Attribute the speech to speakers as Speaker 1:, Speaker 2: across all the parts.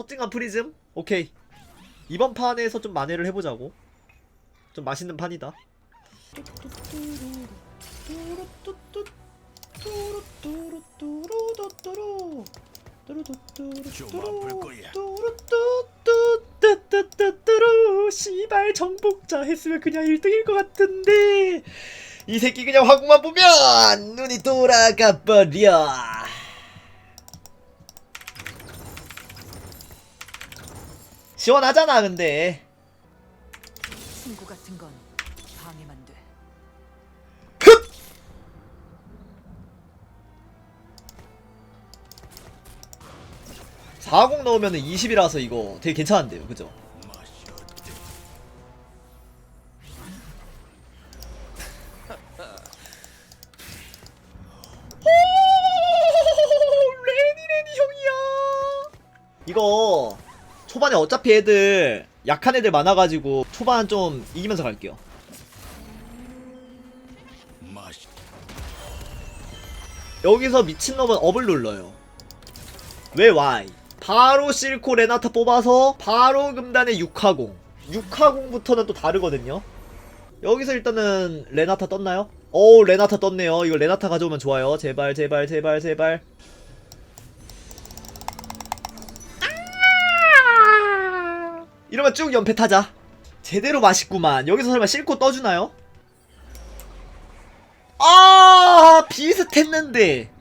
Speaker 1: 서팅한 프리즘? 오케이. 이번 판에서 좀 만회를 해보자고. 좀 맛있는 판이다. 씨발 정복자 했으면 그냥 1등일 것 같은데. 이 새끼 그냥 화구만 보면 눈이 돌아가 버려 시원하잖아 근데
Speaker 2: 친구 같은 건 방해만 돼.
Speaker 1: 40 넣으면 20이라서 이거 되게 괜찮은데요 그죠? 초반에 어차피 애들 약한 애들 많아가지고 초반 좀 이기면서 갈게요. 여기서 미친놈은 업을 눌러요. 왜 Y? 바로 실코 레나타 뽑아서 바로 금단의 6하공. 6하공부터는 또 다르거든요. 여기서 일단은 레나타 떴나요? 오 레나타 떴네요. 이거 레나타 가져오면 좋아요. 제발 제발 제발 제발. 이러면 쭉 연패 타자. 제대로 맛있구만. 여기서 설마 실코 떠주나요? 아 비슷했는데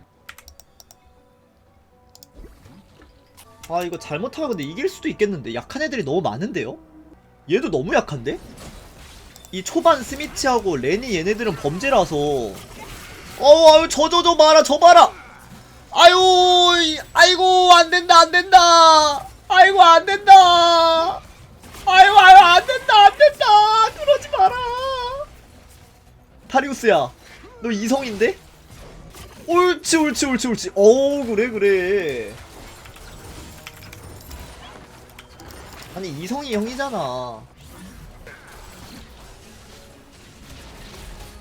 Speaker 1: 아 이거 잘못하면 근데 이길 수도 있겠는데 약한 애들이 너무 많은데요? 얘도 너무 약한데? 이 초반 스미치하고 레니 얘네들은 범죄라서 어 아유 저저 저 봐라 저 봐라 아유 이- 아이고 안된다 안된다 아이고 안된다 아이고 아유 안 된다 안 된다 그러지 마라 타리우스야 너 이성인데? 옳지 옳지 옳지 옳지 어우 그래 그래 아니 이성이 형이잖아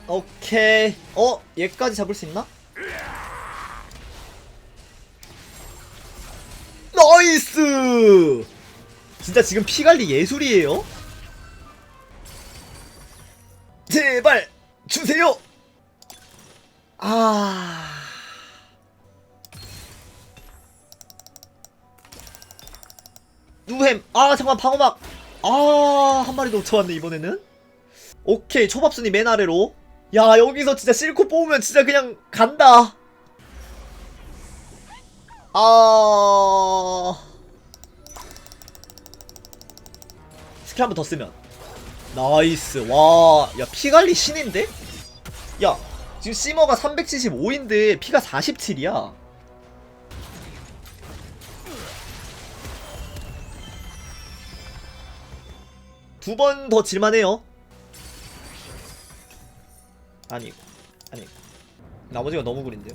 Speaker 1: 오케이 어? 얘까지 잡을 수 있나? 나이스 진짜 지금 피관리 예술이에요 제발 주세요 아. 누햄. 아, 잠깐 방어막. 아, 한 마리 놓쳐왔네, 이번에는. 오케이, 초밥순이 맨 아래로. 야, 여기서 진짜 실코 뽑으면 진짜 그냥 간다. 아. 스킬 한 번 더 쓰면. 나이스. 와, 야, 피관리 신인데? 야, 지금 시머가 375인데 피가 47이야. 두 번 더 질만해요. 아니, 아니. 나머지가 너무 구린데요.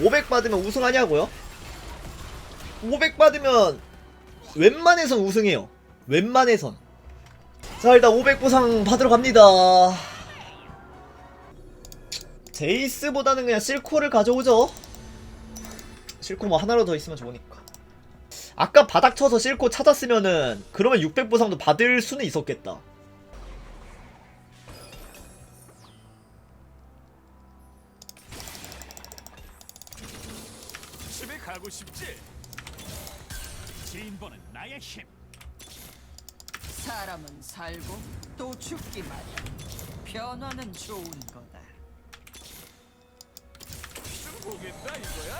Speaker 1: (500) 받으면 우승하냐고요? (500) 받으면 웬만해선 우승해요. 웬만해선. 자, 일단 500 보상 받으러 갑니다. 제이스보다는 그냥 실코를 가져오죠. 실코 뭐 하나로 더 있으면 좋으니까. 아까 바닥 쳐서 실코 찾았으면은 그러면 600 보상도 받을 수는 있었겠다.
Speaker 2: 사람은 살고 또 죽기 마련. 변화는 좋은 거다.
Speaker 3: 좀 보겠다 이거야?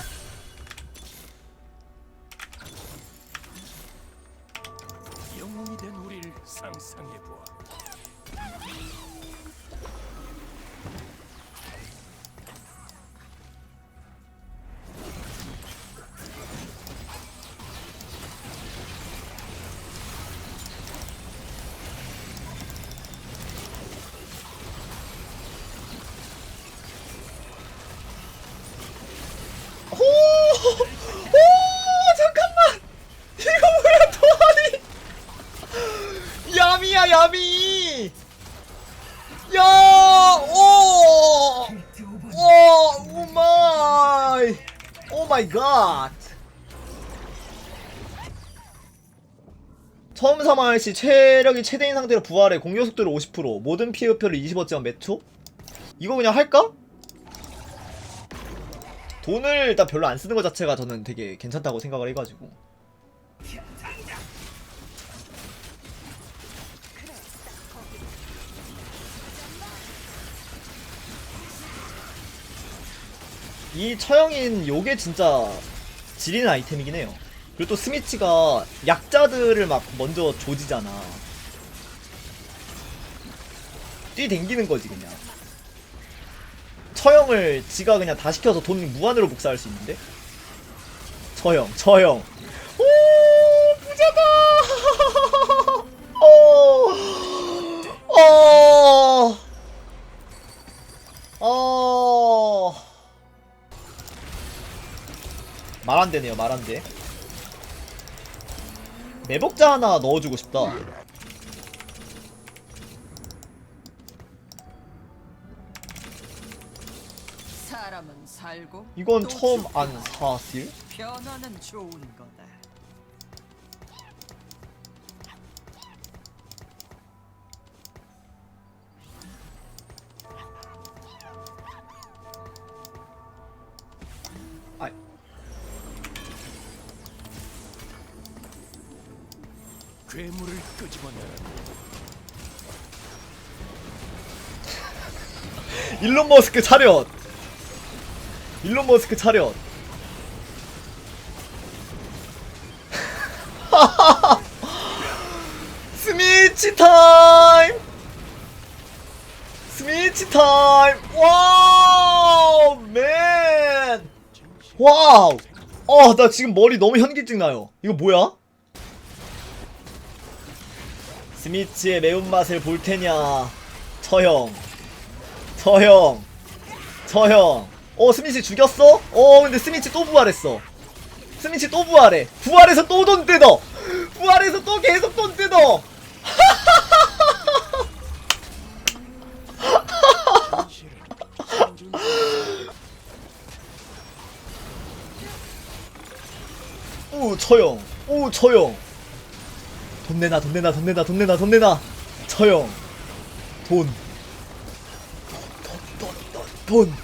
Speaker 3: 영웅이 된 우리를 상상해 보아.
Speaker 1: 야미야 야미. 야오. 오, 오마이. 오마이 갓. 처음 사망할 시 체력이 최대인 상태로 부활해 공격 속도를 50% 모든 피해 흡혈을 20%쯤 매초? 이거 그냥 할까? 돈을 일단 별로 안 쓰는 것 자체가 저는 되게 괜찮다고 생각을 해가지고. 이 처형인 요게 진짜 지리는 아이템이긴 해요. 그리고 또 스미치가 약자들을 막 먼저 조지잖아. 뛰댕기는 거지 그냥. 처형을 지가 그냥 다 시켜서 돈 무한으로 복사할 수 있는데? 처형 처형. 오 부자다 말 안 되네요 말 안 돼. 매복자 하나 넣어주고 싶다. 이건
Speaker 2: 또
Speaker 1: 처음 안. 사실?
Speaker 2: 변화는 좋은 거
Speaker 3: 괴물을 끄집어내라.
Speaker 1: 일론 머스크 차렷. 일론 머스크 차렷. 스미치 타임. 스미치 타임. 와우, 맨. 와우. 어, 나 지금 머리 너무 현기증 나요. 이거 뭐야? 스미치의 매운맛을 볼 테냐. 처형. 처형. 처형. 어, 스미치 죽였어? 어, 근데 스미치 또 부활했어. 스미치 또 부활해. 부활해서 또 돈 뜯어. 부활해서 또 계속 돈 뜯어. 오, 처형. 오, 처형. 돈 내놔, 돈 내놔, 돈 내놔, 돈 내놔, 돈 내놔. 처형. 돈. 돈, 돈, 돈, 돈.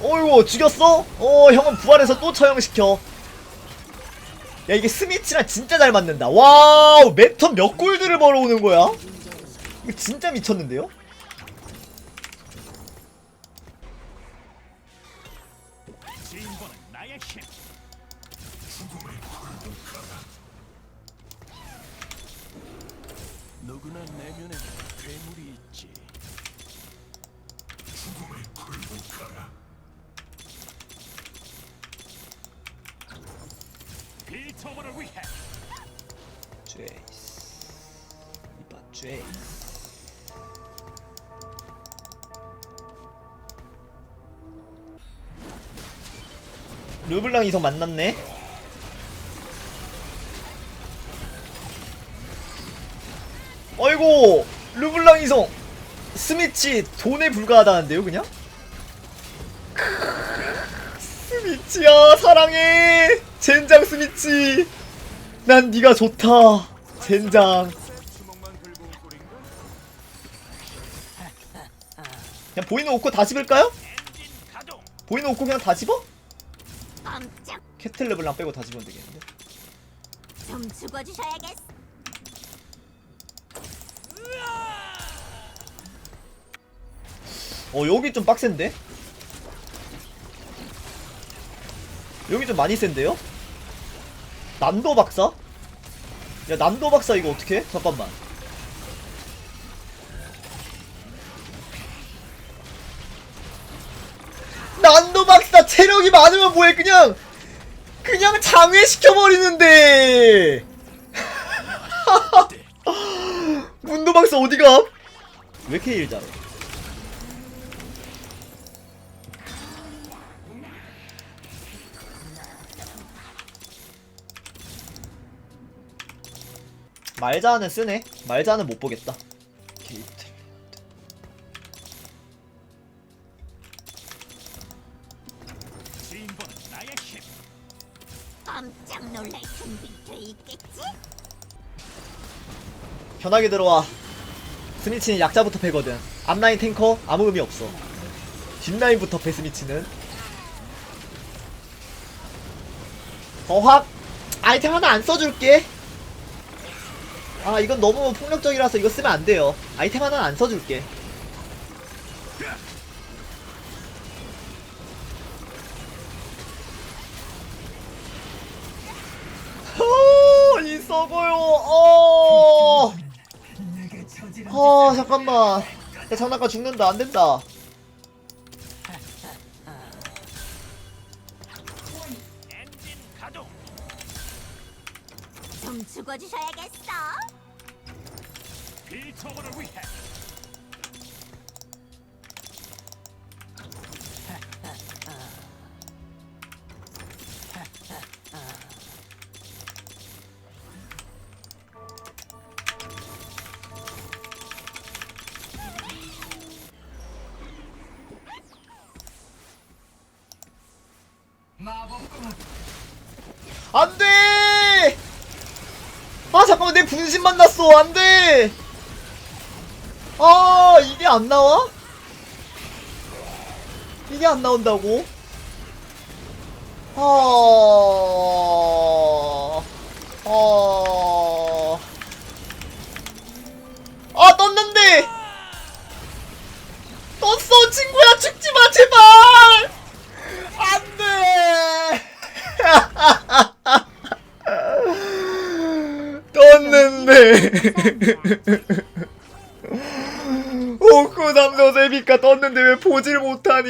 Speaker 1: 어이구, 죽였어? 어, 형은 부활해서 또 처형시켜. 야, 이게 스미치랑 진짜 잘 맞는다. 와우, 매턴 몇 골드를 벌어오는 거야? 이거 진짜 미쳤는데요?
Speaker 3: 누구나 내면에 괴물이 있지. 빌터버를 위해
Speaker 1: 죄이스. 이봐, 죄이스. 르블랑 이성 만났네? 어이구! 르블랑 이성! 스미치 돈에 불과하다는데요, 그냥? 스미치야, 사랑해! 젠장 스미치! 난 네가 좋다. 젠장. 그냥 보이는 옷고 다 집을까요? 보이는 옷고 그냥 다 집어? 캐틀 르블랑 빼고 다 집으면 되겠는데.
Speaker 4: 좀 죽어주셔야겠어.
Speaker 1: 어 여기 좀 빡센데? 여기 좀 많이 센데요? 난도 박사? 야 난도 박사 이거 어떻게? 잠깐만 난도 박사 체력이 많으면 뭐해 그냥 그냥 장외시켜버리는데 문도 박사 어디가? 왜 이렇게 일 잘해? 말자는 쓰네. 말자는 못 보겠다. 게이트.
Speaker 3: 진보는 나의 힘.
Speaker 4: 깜짝 놀랄 준비돼 있겠지?
Speaker 1: 편하게 들어와 스미치는 약자부터 패거든 앞라인 탱커 아무 의미 없어 뒷라인부터 패 스미치는 어확 아이템 하나 안 써줄게 아 이건 너무 폭력적이라서 이거 쓰면 안 돼요. 아이템 하나 안 써줄게. 썩어요. 어. 어 잠깐만. 야 장난감 죽는다. 안된다.
Speaker 4: 좀 죽어주셔야겠어.
Speaker 3: 빌터버를 위해.
Speaker 1: 안돼! 아 잠깐만 내 분신 만났어. 안돼 아 이게 안 나와? 이게 안 나온다고? 아... 아... 아 떴는데! 떴어 친구야! 죽지 마 제발! 안돼! 떴는데 떴으니까 떴는데 왜 보질 못하니?